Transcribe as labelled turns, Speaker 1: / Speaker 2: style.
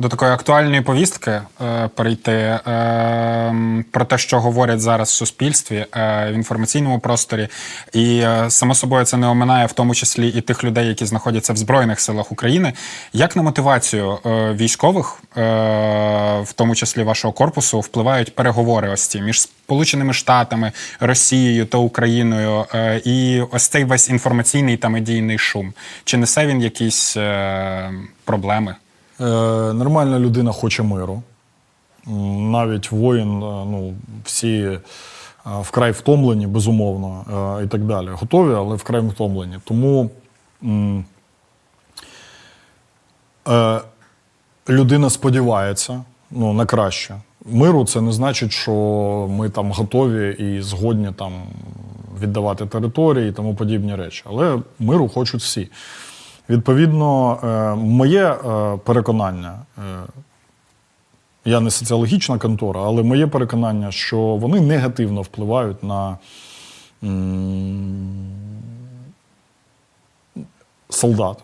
Speaker 1: До такої актуальної повістки е, перейти е, про те, що говорять зараз в суспільстві е, в інформаційному просторі, і е, само собою це не оминає в тому числі і тих людей, які знаходяться в збройних силах України. Як на мотивацію е, військових, е, в тому числі вашого корпусу, впливають переговори ось ці між Сполученими Штатами, Росією та Україною, е, і ось цей весь інформаційний та медійний шум? Чи несе він якісь е, проблеми?
Speaker 2: Е, нормальна людина хоче миру. Навіть воїн, е, ну, всі е, вкрай втомлені, безумовно, і так далі. Готові, але вкрай втомлені. Тому людина сподівається ну, на краще. Миру це не значить, що ми там готові і згодні там віддавати території і тому подібні речі. Але миру хочуть всі. Відповідно, е, моє е, переконання, е, я не соціологічна контора, але моє переконання, що вони негативно впливають на солдат.